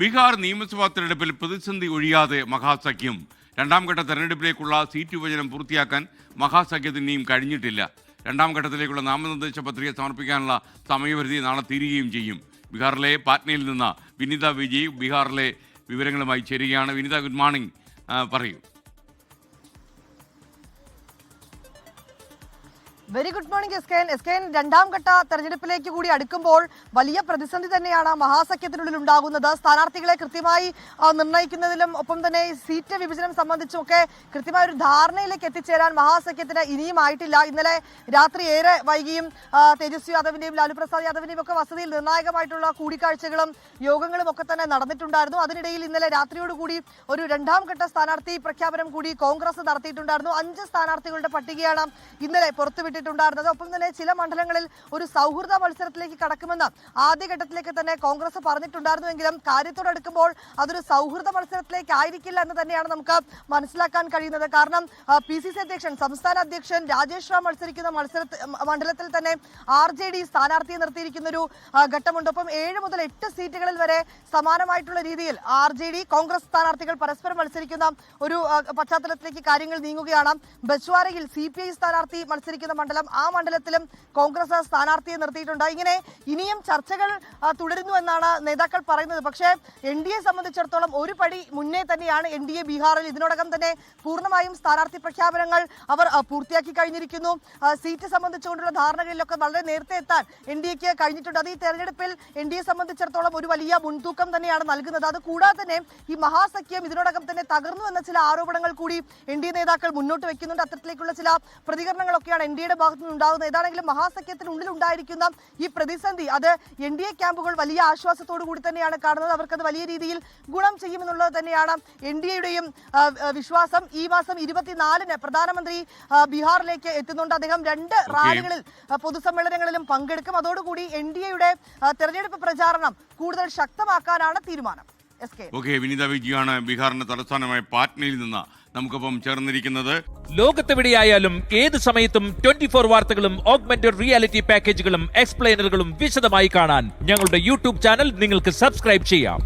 ബീഹാർ നിയമസഭാ തെരഞ്ഞെടുപ്പിൽ പ്രതിസന്ധി ഒഴിയാതെ മഹാസഖ്യം. രണ്ടാം ഘട്ട തെരഞ്ഞെടുപ്പിലേക്കുള്ള സീറ്റ് വിഭജനം പൂർത്തിയാക്കാൻ മഹാസഖ്യത്തിനെയും കഴിഞ്ഞിട്ടില്ല. രണ്ടാം ഘട്ടത്തിലേക്കുള്ള നാമനിർദ്ദേശ പത്രിക സമർപ്പിക്കാനുള്ള സമയപരിധി നാളെ തീരുകയും ചെയ്യും. ബീഹാറിലെ പാറ്റ്നയിൽ നിന്ന് വിനിത വിജയ് ബീഹാറിലെ വിവരങ്ങളുമായി ചേരുകയാണ്. വിനിത ഗുഡ് മോർണിംഗ് പറയൂ. Very good morning S K N S K N രണ്ടാം ഘട്ട തെരഞ്ഞെടുപ്പിലേക്ക് കൂടി അടുക്കുമ്പോൾ വലിയ പ്രതിസന്ധി തന്നെയാണ് മഹാസഖ്യത്തിനുള്ളിൽ ഉണ്ടാകുന്നത്. സ്ഥാനാർത്ഥികളെ കൃത്യമായി നിർണയിക്കുന്നതിലും ഒപ്പം തന്നെ സീറ്റ് വിഭജനം സംബന്ധിച്ചുമൊക്കെ കൃത്യമായ ഒരു ധാരണയിലേക്ക് എത്തിച്ചേരാൻ മഹാസഖ്യത്തിന് ഇനിയും ആയിട്ടില്ല. ഇന്നലെ രാത്രി ഏറെ വൈകിയും തേജസ്വി യാദവിന്റെയും ലാലു പ്രസാദ് യാദവിന്റെയും ഒക്കെ വസതിയിൽ നിർണായകമായിട്ടുള്ള കൂടിക്കാഴ്ചകളും യോഗങ്ങളും ഒക്കെ തന്നെ നടന്നിട്ടുണ്ടായിരുന്നു. അതിനിടയിൽ ഇന്നലെ രാത്രിയോടുകൂടി ഒരു രണ്ടാം ഘട്ട സ്ഥാനാർത്ഥി പ്രഖ്യാപനം കൂടി കോൺഗ്രസ് നടത്തിയിട്ടുണ്ടായിരുന്നു. അഞ്ച് സ്ഥാനാർത്ഥികളുടെ പട്ടികയാണ് ഇന്നലെ പുറത്തുവിട്ടിട്ടുണ്ടായിരുന്നത് ഒപ്പം തന്നെ ചില മണ്ഡലങ്ങളിൽ ഒരു സൗഹൃദ മത്സരത്തിലേക്ക് കടക്കുമെന്ന് ആദ്യഘട്ടത്തിലേക്ക് തന്നെ കോൺഗ്രസ് പറഞ്ഞിട്ടുണ്ടായിരുന്നുവെങ്കിലും കാര്യത്തോടടുക്കുമ്പോൾ അതൊരു സൗഹൃദ മത്സരത്തിലേക്ക് ആയിരിക്കില്ല എന്ന് തന്നെയാണ് നമുക്ക് മനസ്സിലാക്കാൻ കഴിയുന്നത്. കാരണം പി സി സി അധ്യക്ഷൻ സംസ്ഥാന അധ്യക്ഷൻ രാജേഷ് റാം മത്സരിക്കുന്ന മത്സര മണ്ഡലത്തിൽ തന്നെ ആർ ജെ ഡി സ്ഥാനാർത്ഥിയെ നിർത്തിയിരിക്കുന്ന ഒരു ഘട്ടമുണ്ട്. ഒപ്പം ഏഴ് മുതൽ എട്ട് സീറ്റുകളിൽ വരെ സമാനമായിട്ടുള്ള രീതിയിൽ ആർ ജെ ഡി കോൺഗ്രസ് സ്ഥാനാർത്ഥികൾ പരസ്പരം മത്സരിക്കുന്ന ഒരു പശ്ചാത്തലത്തിലേക്ക് കാര്യങ്ങൾ നീങ്ങുകയാണ്. ബസ്വാരയിൽ സി പി ഐ സ്ഥാനാർത്ഥി മത്സരിക്കുന്ന മണ്ഡലം ആ മണ്ഡലത്തിലും കോൺഗ്രസ് സ്ഥാനാർത്ഥിയെ നിർത്തിയിട്ടുണ്ട്. ഇങ്ങനെ ഇനിയും ചർച്ചകൾ തുടരുന്നു എന്നാണ് നേതാക്കൾ പറയുന്നത്. പക്ഷേ എൻ ഡി എ സംബന്ധിച്ചിടത്തോളം ഒരു പടി മുന്നേ തന്നെയാണ് എൻ ഡി എ ബീഹാറിൽ ഇതിനോടകം തന്നെ പൂർണമായും സ്ഥാനാർത്ഥി പ്രഖ്യാപനങ്ങൾ അവർ പൂർത്തിയാക്കി കഴിഞ്ഞിരിക്കുന്നു. സീറ്റ് സംബന്ധിച്ചുകൊണ്ടുള്ള ധാരണകളിലൊക്കെ വളരെ നേരത്തെ എത്താൻ എൻ ഡി എക്ക് കഴിഞ്ഞിട്ടുണ്ട്. അത് ഈ തെരഞ്ഞെടുപ്പിൽ എൻ ഡി എ സംബന്ധിച്ചിടത്തോളം ഒരു വലിയ മുൻതൂക്കം തന്നെയാണ് നൽകുന്നത്. അത് കൂടാതെ തന്നെ ഈ മഹാസഖ്യം ഇതിനോടകം തന്നെ തകർന്നു എന്ന ചില ആരോപണങ്ങൾ കൂടി എൻ ഡി എ നേതാക്കൾ മുന്നോട്ട് വെക്കുന്നുണ്ട്. അത്തരത്തിലേക്കുള്ള ചില പ്രതികരണങ്ങളൊക്കെയാണ് എൻ ഡി എയുടെ ഭാഗത്തു നിന്നുണ്ടാകുന്നത് ഏതാണെങ്കിലും മഹാസഖ്യത്തിനുള്ളിൽ ഉണ്ടായിരിക്കുന്ന ഈ പ്രതിസന്ധി അത് എൻ ഡി എ ക്യാമ്പുകൾ വലിയ ആശ്വാസത്തോടു കൂടി തന്നെയാണ് കാണുന്നത്. അവർക്കത് വലിയ രീതിയിൽ ഗുണം ചെയ്യുമെന്നുള്ളത് തന്നെയാണ് എൻ ഡി എയുടെയും വിശ്വാസം. ഈ മാസം ഇരുപത്തിനാലിന് പ്രധാനമന്ത്രി ബീഹാറിലേക്ക് എത്തുന്നുണ്ട്. അദ്ദേഹം രണ്ട് റാലികളിൽ പൊതുസമ്മേളനങ്ങളിലും പങ്കെടുക്കും. അതോടുകൂടി എൻ ഡി എയുടെ തെരഞ്ഞെടുപ്പ് പ്രചാരണം കൂടുതൽ ശക്തമാക്കാനാണ് തീരുമാനം. ഓക്കെ വിനിത വിജയാണ് ബീഹാറിന്റെ തലസ്ഥാനമായ പാറ്റ്നയിൽ നിന്ന് നമുക്കൊപ്പം ചേർന്നിരിക്കുന്നത്. ലോകത്തെവിടെയായാലും ഏത് സമയത്തും ട്വന്റി ഫോർ വാർത്തകളും ഓഗ്മെന്റഡ് റിയാലിറ്റി പാക്കേജുകളും എക്സ്പ്ലെയിനറുകളും വിശദമായി കാണാൻ ഞങ്ങളുടെ യൂട്യൂബ് ചാനൽ നിങ്ങൾക്ക് സബ്സ്ക്രൈബ് ചെയ്യാം.